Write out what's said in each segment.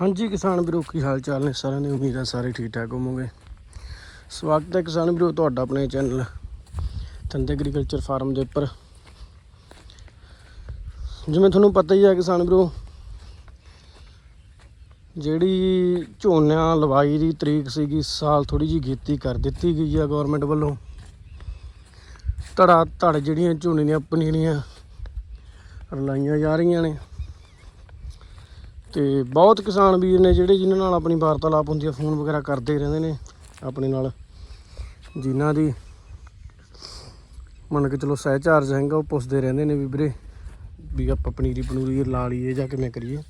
ਹਾਂਜੀ, ਕਿਸਾਨ ਵੀਰੋ, ਕੀ ਹਾਲ ਚਾਲ ਨੇ? ਸਾਰਿਆਂ ਦੀ ਉਮੀਦ ਹੈ ਸਾਰੇ ਠੀਕ ਠਾਕ ਹੋਵੋਗੇ। ਸਵਾਗਤ ਹੈ ਕਿਸਾਨ ਵੀਰੋ, ਤੁਹਾਡਾ ਆਪਣੇ ਚੈਨਲ ਤੰਦ ਐਗਰੀਕਲਚਰ ਫਾਰਮ ਦੇ ਉੱਪਰ। ਜਿਵੇਂ ਤੁਹਾਨੂੰ ਪਤਾ ਹੀ ਹੈ ਕਿਸਾਨ ਵੀਰੋ, ਜਿਹੜੀ ਝੋਨਾ ਲਵਾਈ ਦੀ ਤਰੀਕ ਸੀਗੀ, ਸਾਲ ਥੋੜੀ ਜਿਹੀ ਗੀਤੀ ਕਰ ਦਿੱਤੀ ਗਈ ਆ ਗਵਰਨਮੈਂਟ ਵੱਲੋਂ। ਧੜਾ ਧੜ ਜਿਹੜੀਆਂ ਝੋਨੇ ਦੀਆਂ ਪਨੀਰੀਆਂ ਰਲਾਈਆਂ ਜਾ ਰਹੀਆਂ ਨੇ। ਤੇ ਬਹੁਤ ਕਿਸਾਨ ਵੀਰ ਨੇ ਜਿਹੜੇ ਜਿਨ੍ਹਾਂ ਨਾਲ ਆਪਣੀ ਵਾਰਤਾਲਾਪ ਹੁੰਦੀ ਆ, ਫੋਨ ਵਗੈਰਾ ਕਰਦੇ ਰਹਿੰਦੇ ਨੇ ਆਪਣੇ ਨਾਲ। ਜਿਨ੍ਹਾਂ ਦੀ ਮੰਨ ਕੇ ਚਲੋ ਸਹਿ ਚਾਰਜ ਹੈਗਾ, ਉਹ ਪੁੱਛਦੇ ਰਹਿੰਦੇ ਨੇ ਵੀ ਵੀਰੇ ਵੀ ਆਪਾਂ ਪਨੀਰੀ ਪਨੂਰੀ ਲਾ ਲਈਏ ਜਾਂ ਕਿਵੇਂ ਕਰੀਏ।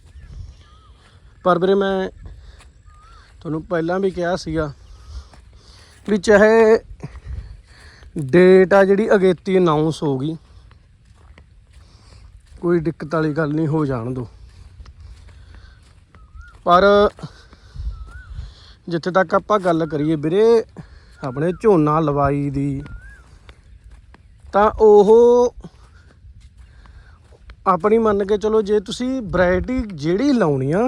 ਪਰ ਵੀਰੇ ਮੈਂ ਤੁਹਾਨੂੰ ਪਹਿਲਾਂ ਵੀ ਕਿਹਾ ਸੀਗਾ ਵੀ ਚਾਹੇ ਡੇਟ ਆ ਜਿਹੜੀ ਅਗੇਤੀ ਅਨਾਉਂਸ ਹੋ ਗਈ, ਕੋਈ ਦਿੱਕਤ ਵਾਲੀ ਗੱਲ ਨਹੀਂ, ਹੋ ਜਾਣ ਦੋ ਪਰ ਜਿੱਥੇ ਤੱਕ ਆਪਾਂ ਗੱਲ ਕਰੀਏ ਵੀਰੇ, ਆਪਣੇ ਝੋਨਾ ਲਵਾਈ ਦੀ, ਤਾਂ ਉਹ ਆਪਣੀ ਮੰਨ ਕੇ ਚਲੋ ਜੇ ਤੁਸੀਂ ਵੈਰਾਈਟੀ ਜਿਹੜੀ ਲਾਉਣੀ ਆ,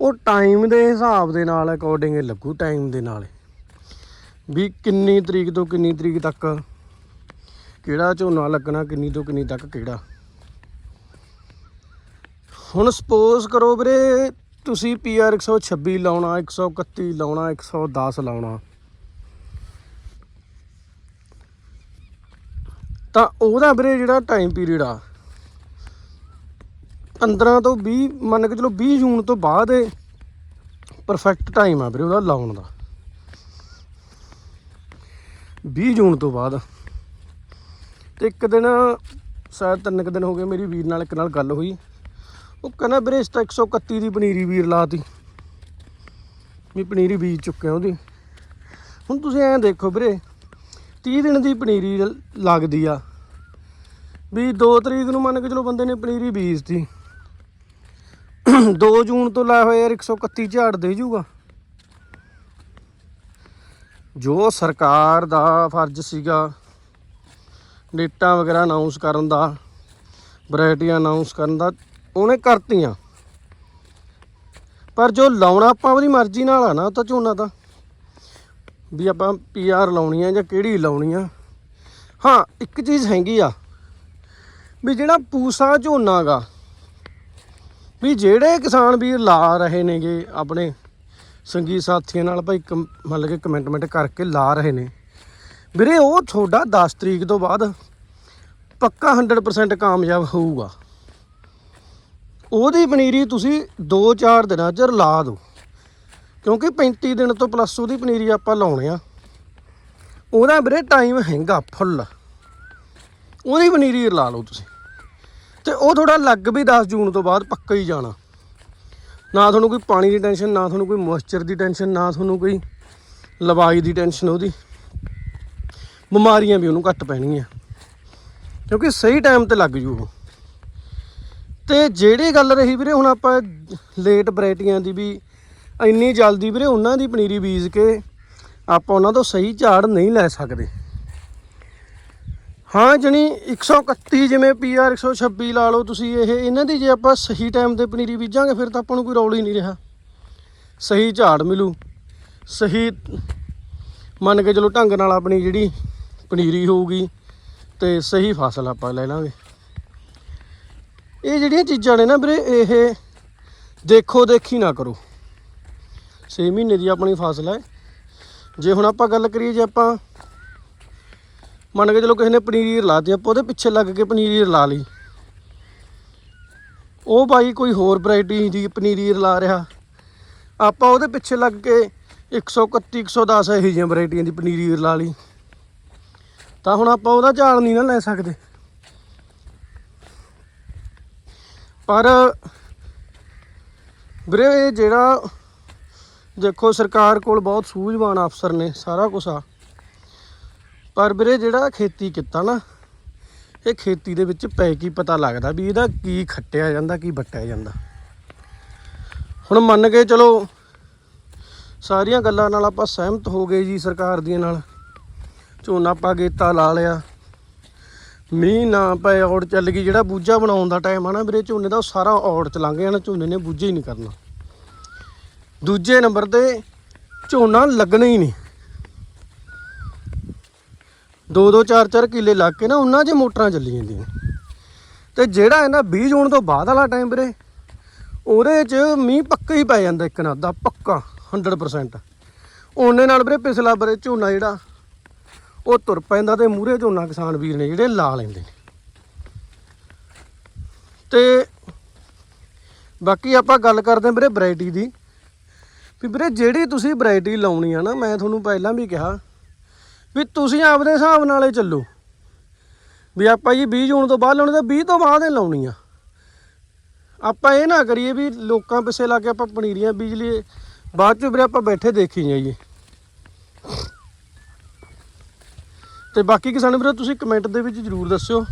ਉਹ ਟਾਈਮ ਦੇ ਹਿਸਾਬ ਦੇ ਨਾਲ ਅਕੋਰਡਿੰਗ ਲੱਗੂ ਟਾਈਮ ਦੇ ਨਾਲ। ਵੀ ਕਿੰਨੀ ਤਰੀਕ ਤੋਂ ਕਿੰਨੀ ਤਰੀਕ ਤੱਕ, ਕਿਹੜਾ ਝੋਨਾ ਲੱਗਣਾ, ਕਿੰਨੀ ਤੋਂ ਕਿੰਨੀ ਤੱਕ ਕਿਹੜਾ। ਹੁਣ ਸਪੋਜ਼ ਕਰੋ ਵੀਰੇ, ਤੁਸੀਂ ਪੀਆਰ 126 ਲਾਉਣਾ 131 ਲਾਉਣਾ 110 ਲਾਉਣਾ। ਤਾਂ ਉਹਦਾ ਵੀਰੇ ਜਿਹੜਾ ਟਾਈਮ ਪੀਰੀਅਡ ਆ 15 ਤੋਂ 20 ਮੰਨ ਕੇ ਚਲੋ 20 ਜੂਨ ਤੋਂ ਬਾਅਦ ਇਹ ਪਰਫੈਕਟ ਟਾਈਮ ਆ ਵੀਰੇ ਉਹਦਾ ਲਾਉਣ ਦਾ। 20 ਜੂਨ ਤੋਂ ਬਾਅਦ। ਤੇ ਇੱਕ ਦਿਨ, ਸ਼ਾਇਦ ਤਿੰਨ ਕੁ ਦਿਨ ਹੋ ਗਏ ਮੇਰੀ ਵੀਰ ਨਾਲ ਇੱਕ ਨਾਲ ਗੱਲ ਹੋਈ। ਉਹ ਕਹਿੰਦਾ ਵੀਰੇ ਇਸ ਤਾਂ 131 ਦੀ ਪਨੀਰੀ ਵੀਰ ਲਾਤੀ। ਵੀ ਪਨੀਰੀ ਬੀਜ ਚੁੱਕਿਆ ਉਹਦੀ। ਹੁਣ ਤੁਸੀਂ ਐਂ ਦੇਖੋ ਵੀਰੇ 30 ਦਿਨ ਦੀ ਪਨੀਰੀ ਲ- ਲੱਗਦੀ ਆ। ਵੀ 2 ਤਰੀਕ ਨੂੰ ਮੰਨ ਕੇ ਚਲੋ ਬੰਦੇ ਨੇ ਪਨੀਰੀ ਬੀਜਤੀ। 2 ਜੂਨ ਤੋਂ ਲਾਇਆ ਹੋਇਆ ਯਾਰ 131 ਝਾੜ ਦੇ ਜੂਗਾ। ਜੋ ਸਰਕਾਰ ਦਾ ਫਰਜ਼ ਸੀਗਾ, ਡੇਟਾਂ ਵਗੈਰਾ ਅਨਾਉਂਸ ਕਰਨ ਦਾ ਵੈਰਾਈਟੀਆਂ ਅਨਾਉਂਸ ਕਰਨ ਦਾ ਉਹਨੇ ਕਰਤੀਆਂ। ਪਰ ਜੋ ਲਾਉਣਾ ਆਪਾਂ ਉਹਦੀ ਮਰਜ਼ੀ ਨਾਲ ਆ ਨਾ, ਉਹ ਤਾਂ ਝੋਨਾ ਤਾਂ। ਵੀ ਆਪਾਂ ਪੀਆਰ ਲਾਉਣੀ ਆ ਜਾਂ ਕਿਹੜੀ ਲਾਉਣੀ ਆ। ਹਾਂ, ਇੱਕ ਚੀਜ਼ ਹੈਗੀ ਆ। ਵੀ ਜਿਹੜਾ ਪੂਸਾ ਝੋਨਾ ਗਾ, ਵੀ ਜਿਹੜੇ ਕਿਸਾਨ ਵੀਰ ਲਾ ਰਹੇ ਨੇਗੇ ਆਪਣੇ ਸੰਗੀ ਸਾਥੀਆਂ ਨਾਲ, ਭਾਈ ਕਮ- ਮਤਲਬ ਕਿ ਕਮੈਂਟਮੈਂਟ ਕਰਕੇ ਲਾ ਰਹੇ ਨੇ। ਵੀਰੇ, ਉਹ ਤੁਹਾਡਾ 10 ਤਰੀਕ ਤੋਂ ਬਾਅਦ ਪੱਕਾ 100% ਕਾਮਯਾਬ ਹੋਊਗਾ। ਉਹਦੀ ਪਨੀਰੀ ਤੁਸੀਂ 2-4 ਦਿਨਾਂ 'ਚ ਰਲਾ ਦਿਓ। ਕਿਉਂਕਿ 35 ਦਿਨ ਤੋਂ ਪਲੱਸ ਉਹਦੀ ਪਨੀਰੀ ਆਪਾਂ ਲਾਉਣੇ ਆ। ਉਹਦਾ ਵੀਰੇ ਟਾਈਮ ਹੈਗਾ ਫੁੱਲ ਉਹਦੀ ਪਨੀਰੀ ਰਲਾ ਲਓ ਤੁਸੀਂ। ਤੇ ਉਹ ਥੋੜਾ ਲੱਗ ਵੀ 10 ਜੂਨ ਤੋਂ ਬਾਅਦ ਪੱਕਾ ਹੀ ਜਾਣਾ। ਨਾ ਤੁਹਾਨੂੰ ਕੋਈ ਪਾਣੀ ਦੀ ਟੈਨਸ਼ਨ ਨਾ ਤੁਹਾਨੂੰ ਕੋਈ ਮੋਇਸਚਰ ਦੀ ਟੈਨਸ਼ਨ ਨਾ ਤੁਹਾਨੂੰ ਕੋਈ ਲਵਾਈ ਦੀ ਟੈਨਸ਼ਨ ਉਹਦੀ। ਬਿਮਾਰੀਆਂ ਵੀ ਉਹਨੂੰ ਘੱਟ ਪੈਣਗੀਆਂ। ਕਿਉਂਕਿ ਸਹੀ ਟਾਈਮ ਤੇ ਲੱਗ ਜੂ ਉਹ। ਤੇ ਜਿਹੜੀ ਗੱਲ ਰਹੀ ਵੀਰੇ, ਹੁਣ ਆਪਾਂ ਲੇਟ ਵੈਰਾਈਟੀਆਂ ਦੀ ਵੀ, ਇੰਨੀ ਜਲਦੀ ਵੀਰੇ ਉਹਨਾਂ ਦੀ ਪਨੀਰੀ ਬੀਜ ਕੇ ਆਪਾਂ ਉਹਨਾਂ ਤੋਂ ਸਹੀ ਝਾੜ ਨਹੀਂ ਲੈ ਸਕਦੇ। ਹਾਂ ਜਣੀ 131 ਜਿਵੇਂ ਪੀਆਰ 126 ਲਾ ਲਓ ਤੁਸੀਂ ਇਹ, ਇਹਨਾਂ ਦੀ ਜੇ ਆਪਾਂ ਸਹੀ ਟਾਈਮ ਤੇ ਪਨੀਰੀ ਬੀਜਾਂਗੇ, ਫਿਰ ਤਾਂ ਆਪਾਂ ਨੂੰ ਕੋਈ ਰੌਲ ਹੀ ਨਹੀਂ ਰਿਹਾ। ਸਹੀ ਝਾੜ ਮਿਲੂ। ਸਹੀ ਮੰਨ ਕੇ ਚਲੋ ਢੰਗ ਨਾਲ ਆਪਣੀ ਜਿਹੜੀ ਪਨੀਰੀ ਹੋਊਗੀ, ਤੇ ਸਹੀ ਫਸਲ ਆਪਾਂ ਲੈ ਲਾਂਗੇ। ਇਹ ਜਿਹੜੀਆਂ ਚੀਜ਼ਾਂ ਨੇ ਨਾ ਵੀਰੇ, ਇਹ ਦੇਖੋ ਦੇਖੀ ਨਾ ਕਰੋ। 6 ਮਹੀਨੇ ਦੀ ਆਪਣੀ ਫਸਲ ਹੈ। ਜੇ ਹੁਣ ਆਪਾਂ ਗੱਲ ਕਰੀਏ, ਜੇ ਆਪਾਂ ਮੰਨ ਕੇ ਚਲੋ ਕਿਸੇ ਨੇ ਪਨੀਰ ਲਾਤੀ ਆਪਾਂ ਉਹਦੇ ਪਿੱਛੇ ਲੱਗ ਕੇ ਪਨੀਰ ਲਾ ਲਈ। ਉਹ ਬਾਈ ਕੋਈ ਹੋਰ ਵੈਰਾਈਟੀ ਦੀ ਪਨੀਰੀ ਲਾ ਰਿਹਾ। ਆਪਾਂ ਉਹਦੇ ਪਿੱਛੇ ਲੱਗ ਕੇ 131 110 ਇਹੋ ਜਿਹੀਆਂ ਵੈਰਾਈਟੀਆਂ ਦੀ ਪਨੀਰ ਲਾ ਲਈ। ਤਾਂ ਹੁਣ ਆਪਾਂ ਉਹਦਾ ਝਾੜ ਨਹੀਂ ਨਾ ਲੈ ਸਕਦੇ। ਪਰ ਵੀਰੇ ਇਹ ਜਿਹੜਾ ਦੇਖੋ ਸਰਕਾਰ ਕੋਲ ਬਹੁਤ ਸੂਝਵਾਨ ਅਫਸਰ ਨੇ ਸਾਰਾ ਕੁਝ ਆ। ਪਰ ਵੀਰੇ ਜਿਹੜਾ ਖੇਤੀ ਕੀਤਾ ਨਾ, ਇਹ ਖੇਤੀ ਦੇ ਵਿੱਚ ਪੈ ਕੀ ਪਤਾ ਲੱਗਦਾ ਵੀ ਇਹਦਾ ਕੀ ਖੱਟਿਆ ਜਾਂਦਾ, ਕੀ ਵੱਟਿਆ ਜਾਂਦਾ। ਹੁਣ ਮੰਨ ਕੇ ਚਲੋ ਸਾਰੀਆਂ ਗੱਲਾਂ ਨਾਲ ਆਪਾਂ ਸਹਿਮਤ ਹੋ ਗਏ ਜੀ ਸਰਕਾਰ ਦੀਆਂ ਨਾਲ। ਝੋਨਾ ਆਪਾਂ ਗੇਤਾ ਲਾ ਲਿਆ। ਮੀਂਹ ਨਾ ਪਏ, ਔੜ ਚੱਲ ਗਈ। ਜਿਹੜਾ ਬੂਝਾ ਬਣਾਉਣ ਦਾ ਟਾਈਮ ਆ ਨਾ ਵੀਰੇ, ਝੋਨੇ ਦਾ ਉਹ ਸਾਰਾ ਔੜ ਚ ਲੰਘ ਜਾਣਾ, ਝੋਨੇ ਨੇ ਬੂਝਾ ਹੀ ਨਹੀਂ ਕਰਨਾ। ਦੂਜੇ ਨੰਬਰ ਤੇ ਝੋਨਾ ਲੱਗਣਾ ਹੀ ਨਹੀਂ। ਦੋ ਦੋ, ਚਾਰ ਚਾਰ ਕਿੱਲੇ ਲੱਗ ਕੇ ਨਾ ਉਹਨਾਂ 'ਚ ਮੋਟਰਾਂ ਚੱਲੀ ਜਾਂਦੀਆਂ। ਤੇ ਜਿਹੜਾ ਇਹਨਾਂ ਬੀਜ ਹੋਣ ਤੋਂ ਬਾਅਦ ਵਾਲਾ ਟਾਈਮ ਵੀਰੇ, ਉਹਦੇ 'ਚ ਮੀਂਹ ਪੱਕਾ ਹੀ ਪੈ ਜਾਂਦਾ ਇੱਕ ਨਾ ਦਾ ਪੱਕਾ 100% ਉਹਨੇ ਨਾਲ ਵੀਰੇ ਪਿਛਲਾ ਬਰੇ ਝੋਨਾ ਜਿਹੜਾ ਉਹ ਤੁਰ ਪੈਂਦਾ ਤੇ ਮੂਰੇ ਝੋਨਾ ਕਿਸਾਨ ਵੀਰ ਨੇ ਜਿਹੜੇ ਲਾ ਲੈਂਦੇ ਨੇ। ਤੇ ਬਾਕੀ ਆਪਾਂ ਗੱਲ ਕਰਦੇ ਹਾਂ ਵੀਰੇ ਵੈਰਾਈਟੀ ਦੀ। ਵੀ ਵੀਰੇ ਜਿਹੜੀ ਤੁਸੀਂ ਵੈਰਾਈਟੀ ਲਾਉਣੀ ਆ ਨਾ, ਮੈਂ ਤੁਹਾਨੂੰ ਪਹਿਲਾਂ ਵੀ ਕਿਹਾ ਵੀ ਤੁਸੀਂ ਆਪਦੇ ਹਿਸਾਬ ਨਾਲੇ ਚੱਲੋ। ਵੀ ਆਪਾਂ ਜੀ 20 ਜੂਨ ਤੋਂ ਬਾਅਦ ਲਾਉਣੀ ਤਾਂ 20 ਤੋਂ ਬਾਅਦ ਹੀ ਲਾਉਣੀ ਆ। ਆਪਾਂ ਇਹ ਨਾ ਕਰੀਏ ਵੀ ਲੋਕਾਂ ਪਿੱਛੇ ਲਾ ਕੇ ਆਪਾਂ ਪਨੀਰੀਆਂ ਬੀਜ ਲਈਏ। ਬਾਅਦ ਚ ਵੀਰੇ ਆਪਾਂ ਬੈਠੇ ਦੇਖੀ ਜਾਈਏ। ਤੇ ਬਾਕੀ ਕਿਸਾਨ ਵੀਰੇ, ਤੁਸੀਂ ਕਮੈਂਟ ਦੇ ਵਿੱਚ ਜਰੂਰ ਦੱਸਿਓ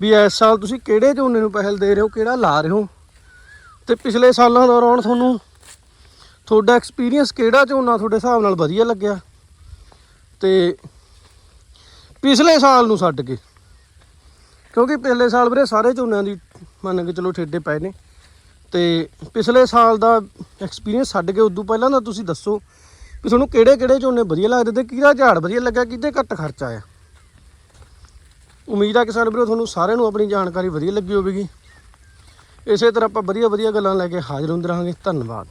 ਵੀ ਇਸ ਸਾਲ ਤੁਸੀਂ ਕਿਹੜੇ ਝੋਨੇ ਨੂੰ ਪਹਿਲ ਦੇ ਰਹੇ ਹੋ, ਕਿਹੜਾ ਲਾ ਰਹੇ ਹੋ? ਤੇ ਪਿਛਲੇ ਸਾਲਾਂ ਦੌਰਾਨ ਤੁਹਾਨੂੰ ਤੁਹਾਡਾ ਐਕਸਪੀਰੀਅੰਸ ਕਿਹੜਾ ਝੋਨਾ ਤੁਹਾਡੇ ਹਿਸਾਬ ਨਾਲ ਵਧੀਆ ਲੱਗਿਆ? ਤੇ ਪਿਛਲੇ ਸਾਲ ਨੂੰ ਛੱਡ ਕੇ, ਕਿਉਂਕਿ ਪਿਛਲੇ ਸਾਲ ਵੀਰੇ ਸਾਰੇ ਝੋਨਿਆਂ ਦੀ ਮੰਨ ਕੇ ਚਲੋ ਠੇਡੇ ਪਏ ਨੇ। ਤੇ ਪਿਛਲੇ ਸਾਲ ਦਾ ਐਕਸਪੀਰੀਅੰਸ ਛੱਡ ਕੇ, ਉਦੋਂ ਪਹਿਲਾਂ ਦਾ ਤੁਸੀਂ ਦੱਸੋ ਵੀ ਤੁਹਾਨੂੰ ਕਿਹੜੇ ਕਿਹੜੇ ਝੋਨੇ ਵਧੀਆ ਲੱਗਦੇ ਤੇ ਕਿਹਦਾ ਝਾੜ ਵਧੀਆ ਲੱਗਾ ਕਿਹਦੇ ਘੱਟ ਖਰਚਾ ਆਇਆ ਉਮੀਦ ਆ ਕਿਸਾਨ ਵੀਰੋ, ਤੁਹਾਨੂੰ ਸਾਰਿਆਂ ਨੂੰ ਆਪਣੀ ਜਾਣਕਾਰੀ ਵਧੀਆ ਲੱਗੀ ਹੋਵੇਗੀ। ਇਸੇ ਤਰ੍ਹਾਂ ਆਪਾਂ ਵਧੀਆ ਵਧੀਆ ਗੱਲਾਂ ਲੈ ਕੇ ਹਾਜ਼ਰ ਹੁੰਦੇ ਰਹਾਂਗੇ। ਧੰਨਵਾਦ।